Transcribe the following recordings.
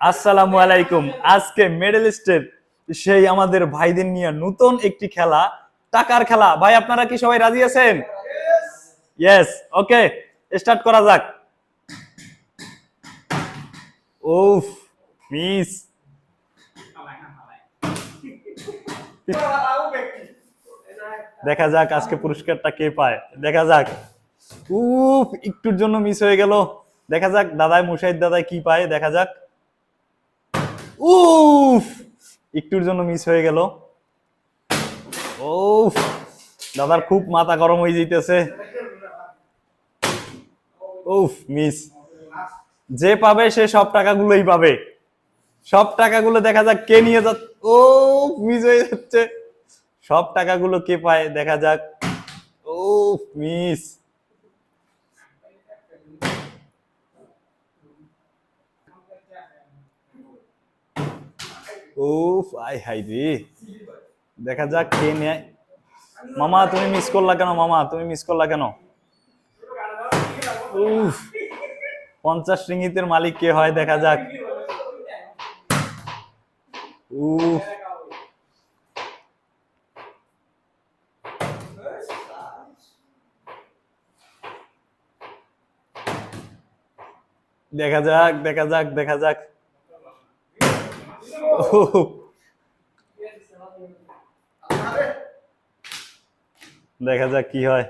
আসসালামু আলাইকুম। আজকে মেডেলিস্টের সেই আমাদের ভাইদের নিয়ে নতুন একটি খেলা, টাকার খেলা। ভাই, আপনারা কি সবাই রাজি আছেন? ইয়েস ওকে স্টার্ট করা যাক। উফ মিস দেখা যাক আজকে পুরস্কারটা কে পায়। দেখা যাক। উফ একটুর জন্য মিস হয়ে গেল। দেখা যাক দাদাই, মুশাহিদ দাদাই কি পায়। দেখা যাক। উফ, একটুর জন্য মিস হয়ে গেল। উফ, দাদার খুব মাথা গরম হয়ে যেতেছে উফ মিস যে পাবে সে সব টাকাগুলোই পাবে। সব টাকাগুলো দেখা যাক কে নিয়ে যা ও মিস হয়ে যাচ্ছে। সব টাকাগুলো কে পায় দেখা যাক। ও মিস উফ আই হাই রে। দেখা যাক কে নেয়। মামা, তুমি মিস করলা কেন? মামা, তুমি মিস করলা কেন? উফ, পঞ্চাশ রিঙ্গিতের মালিক কে হয়? দেখা যাক। উফ। দেখা যাক দেখা যাক দেখা যাক। দেখা যাক কি হয়।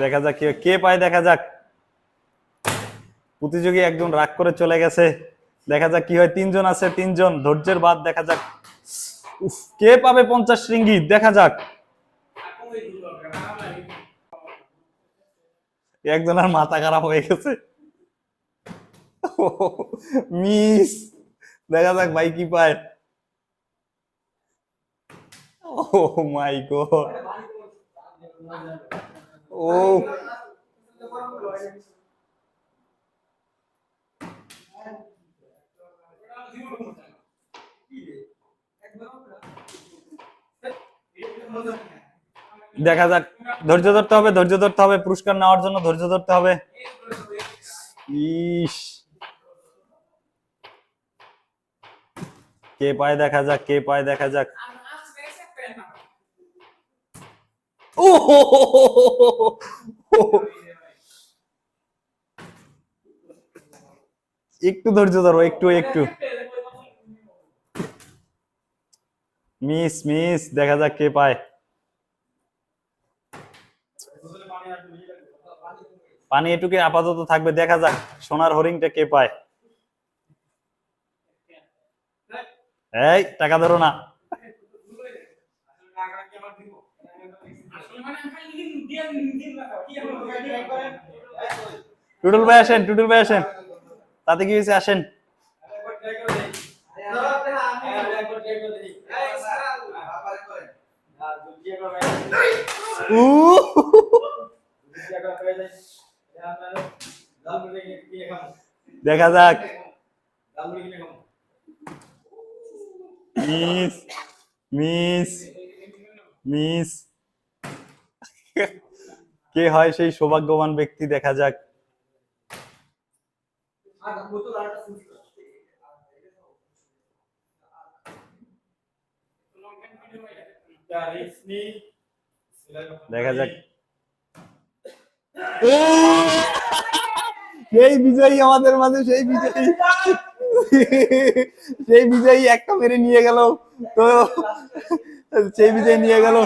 দেখা যাক কি হয়। কে পায় দেখা যাক। প্রতিযোগী একজন রাগ করে চলে গেছে। দেখা যাক কি হয়। তিনজন আছে, তিনজন। ধৈর্যের বাদ দেখা যাক। কে পাবে পঞ্চাশ রিঙ্গিত দেখা যাক। একজনের মাথা খারাপ হয়ে গেছে। মিস। দেখা যাক, ভাই, কি পায়। ও মাই গড ও দেখা যাক, ধৈর্য ধরতে হবে, ধৈর্য ধরতে হবে, পুরস্কার নেওয়ার জন্য ধৈর্য ধরতে হবে। ইস। কে পায় দেখা যাক, কে পায় দেখা যাক। ও। একটু ধৈর্য ধরো, একটু একটু। মিস মিস, দেখা যাক কে পায়। পানি এটুকু আপাতত থাকবে, দেখা যাক, সোনার হরিংটা কে পায়। এই টাকা ধরো না। টুটুল ভাই আসেন টুটুল ভাই আসেন। তাতে কি হয়েছে? আসেন। উ দেখা যাক। Miss miss miss. কে হয় সেই সৌভাগ্যবান ব্যক্তি? দেখা যাক। দেখা যাক। সেই বিজয়ী আমাদের মাঝে, সেই বিজয়ী। সেই বিজয়ী একটা মেরে নিয়ে গেল তো সেই বিজয় নিয়ে গেল।